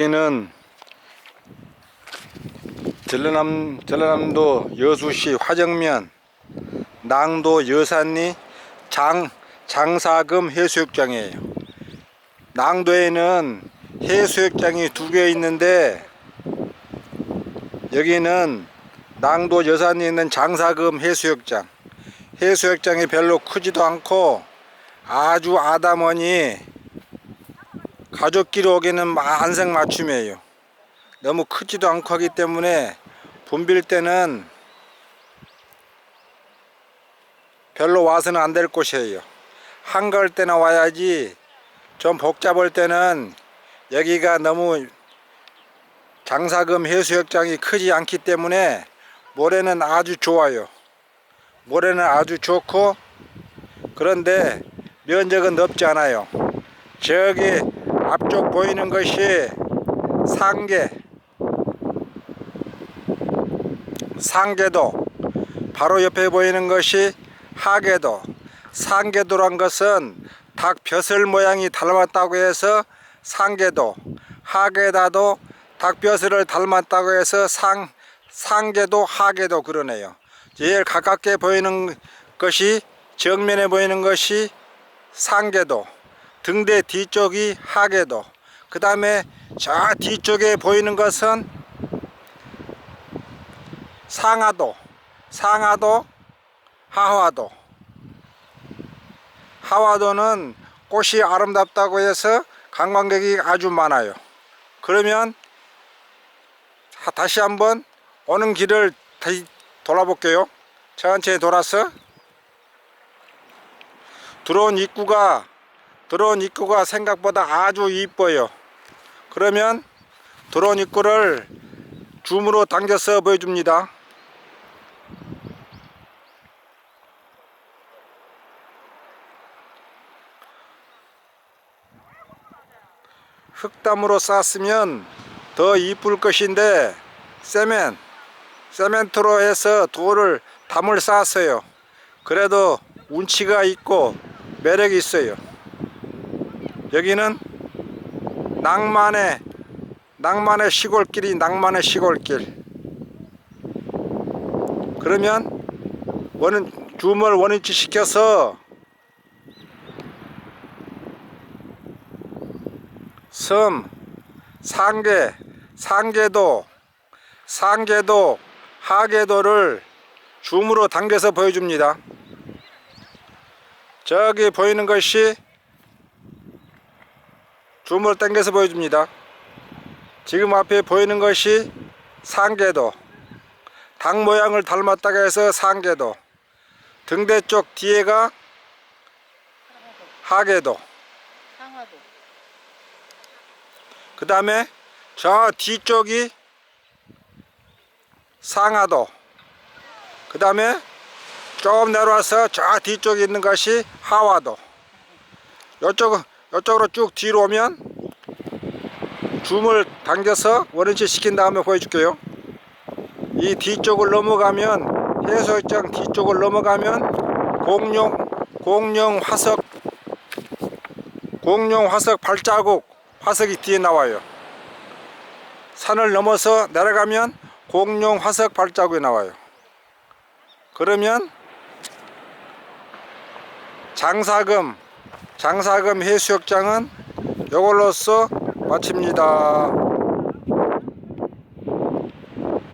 여기는 전라남 전라남도 여수시 화정면 낭도 여산리 장 장사금 해수욕장이에요. 낭도에는 해수욕장이 두 개 있는데 여기는 낭도 여산에 있는 장사금 해수욕장. 해수욕장이 별로 크지도 않고 아주 아담하니 가족끼리 오기는 안색맞춤이에요. 너무 크지도 않고 하기 때문에 붐빌 때는 별로 와서는 안 될 곳이에요. 한가할 때나 와야지 좀 복잡할 때는 여기가 너무 장사금 해수욕장이 크지 않기 때문에 모래는 아주 좋아요. 모래는 아주 좋고 그런데 면적은 넓지 않아요. 저기 앞쪽 보이는 것이 상계. 상계도. 바로 옆에 보이는 것이 하계도. 상계도란 것은 닭 벼슬 모양이 닮았다고 해서 상계도. 하계다도 닭 벼슬을 닮았다고 해서 상 상계도 하계도 그러네요. 제일 가깝게 보이는 것이 정면에 보이는 것이 상계도 등대 뒤쪽이 하계도 그 다음에 저 뒤쪽에 보이는 것은 상하도 상하도 하화도. 하화도는 꽃이 아름답다고 해서 관광객이 아주 많아요. 그러면 하- 다시 한번 오는 길을 다시 돌아볼게요. 천천히 돌아서 들어온 입구가 들어온 입구가 생각보다 아주 이뻐요. 그러면 들어온 입구를 줌으로 당겨서 보여줍니다. 흙담으로 쌓았으면 더 이쁠 것인데 세멘, 세멘트로 해서 돌을 담을 쌓았어요. 그래도 운치가 있고 매력이 있어요. 여기는 낭만의 낭만의 시골길이 낭만의 시골길. 그러면 원은 줌을 원위치 시켜서 섬 상계 상계도 상계도 하계도를 줌으로 당겨서 보여줍니다. 저기 보이는 것이 줌을 당겨서 보여줍니다. 지금 앞에 보이는 것이 상계도 닭 모양을 닮았다고 해서 상계도 등대 쪽 뒤에가 하계도 그 다음에 저 뒤쪽이 상하도 그 다음에 조금 내려와서 저 뒤쪽에 있는 것이 하와도 이쪽, 이쪽으로 쭉 뒤로 오면 줌을 당겨서 원위치 시킨 다음에 보여줄게요. 이 뒤쪽을 넘어가면 해수욕장 뒤쪽을 넘어가면 공룡 공룡 화석 공룡 화석 발자국 화석이 뒤에 나와요. 산을 넘어서 내려가면 공룡 화석 발자국이 나와요. 그러면 장사금 장사금 해수욕장은 이걸로써 마칩니다.